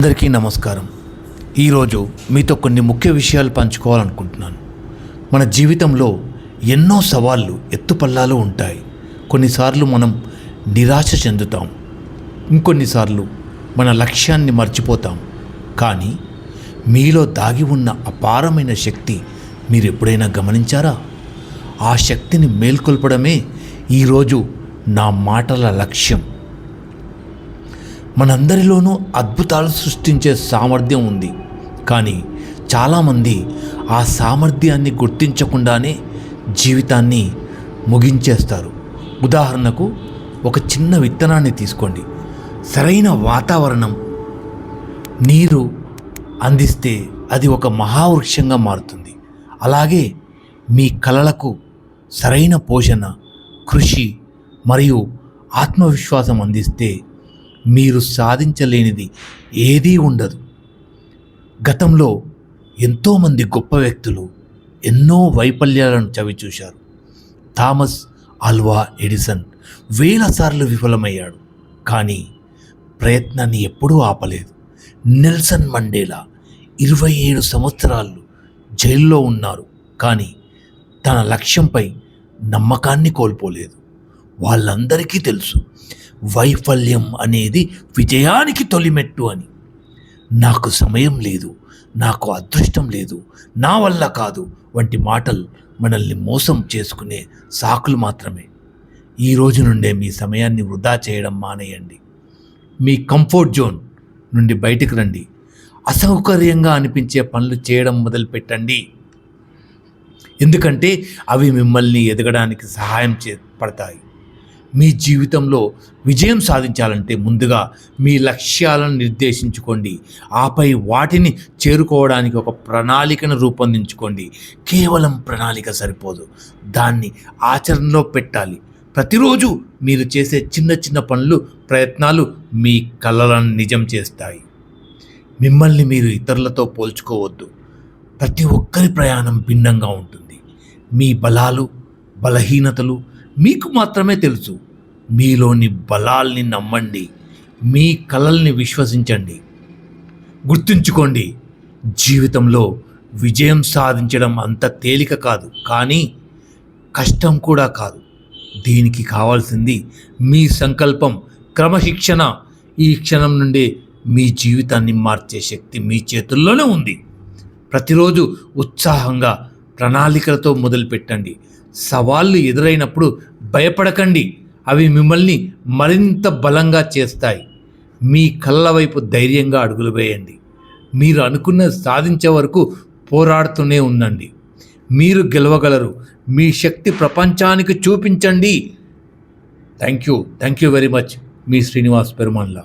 అందరికీ నమస్కారం. ఈరోజు మీతో కొన్ని ముఖ్య విషయాలు పంచుకోవాలనుకుంటున్నాను. మన జీవితంలో ఎన్నో సవాళ్ళు ఎత్తుపల్లాలు ఉంటాయి. కొన్నిసార్లు మనం నిరాశ చెందుతాం. ఇంకొన్నిసార్లు మన లక్ష్యాన్ని మర్చిపోతాం. కానీ మీలో దాగి ఉన్న అపారమైన శక్తి మీరు ఎప్పుడైనా గమనించారా? ఆ శక్తిని మేల్కొల్పడమే ఈరోజు నా మాటల లక్ష్యం. మనందరిలోనూ అద్భుతాలు సృష్టించే సామర్థ్యం ఉంది. కానీ చాలామంది ఆ సామర్థ్యాన్ని గుర్తించకుండానే జీవితాన్ని ముగించేస్తారు. ఉదాహరణకు ఒక చిన్న విత్తనాన్ని తీసుకోండి. సరైన వాతావరణం నీరు అందిస్తే అది ఒక మహావృక్షంగా మారుతుంది. అలాగే మీ కలలకు సరైన పోషణ కృషి మరియు ఆత్మవిశ్వాసం అందిస్తే మీరు సాధించలేనిది ఏదీ ఉండదు. గతంలో ఎంతోమంది గొప్ప వ్యక్తులు ఎన్నో వైఫల్యాలను చవిచూశారు. థామస్ ఆల్వా ఎడిసన్ వేల సార్లు విఫలమయ్యాడు కానీ ప్రయత్నాన్ని ఎప్పుడూ ఆపలేదు. నెల్సన్ మండేలా ఇరవై ఏడు సంవత్సరాలు జైల్లో ఉన్నారు కానీ తన లక్ష్యంపై నమ్మకాన్ని కోల్పోలేదు. వాళ్ళందరికీ తెలుసు వైఫల్యం అనేది విజయానికి తొలిమెట్టు అని. నాకు సమయం లేదు నాకు అదృష్టం లేదు నా వల్ల కాదు వంటి మాటలు మనల్ని మోసం చేసుకునే సాకులు మాత్రమే. ఈ రోజు నుండే మీ సమయాన్ని వృధా చేయడం మానేయండి. మీ కంఫర్ట్ జోన్ నుండి బయటకు రండి. అసౌకర్యంగా అనిపించే పనులు చేయడం మొదలుపెట్టండి. ఎందుకంటే అవి మిమ్మల్ని ఎదగడానికి సహాయం చే పడతాయి. మీ జీవితంలో విజయం సాధించాలంటే ముందుగా మీ లక్ష్యాలను నిర్దేశించుకోండి. ఆపై వాటిని చేరుకోవడానికి ఒక ప్రణాళికను రూపొందించుకోండి. కేవలం ప్రణాళిక సరిపోదు. దాన్ని ఆచరణలో పెట్టాలి. ప్రతిరోజు మీరు చేసే చిన్న చిన్న పనులు ప్రయత్నాలు మీ కలలను నిజం చేస్తాయి. మిమ్మల్ని మీరు ఇతరులతో పోల్చుకోవద్దు. ప్రతి ఒక్కరి ప్రయాణం భిన్నంగా ఉంటుంది. మీ బలాలు బలహీనతలు మీకు మాత్రమే తెలుసు. మీలోని బలాల్ని నమ్మండి. మీ కలల్ని విశ్వసించండి. గుర్తుంచుకోండి జీవితంలో విజయం సాధించడం అంత తేలిక కాదు కానీ కష్టం కూడా కాదు. దీనికి కావాల్సింది మీ సంకల్పం క్రమశిక్షణ. ఈ క్షణం నుండి మీ జీవితాన్ని మార్చే శక్తి మీ చేతుల్లోనే ఉంది. ప్రతిరోజు ఉత్సాహంగా ప్రణాళికలతో మొదలుపెట్టండి. సవాళ్ళు ఎదురైనప్పుడు భయపడకండి. అవి మిమ్మల్ని మరింత బలంగా చేస్తాయి. మీ కళ్ళ వైపు ధైర్యంగా అడుగులు వేయండి. మీరు అనుకున్నది సాధించే వరకు పోరాడుతూనే ఉండండి. మీరు గెలవగలరు. మీ శక్తి ప్రపంచానికి చూపించండి. Thank you. Thank you very much. Me Srinivas పెరుమాన్లా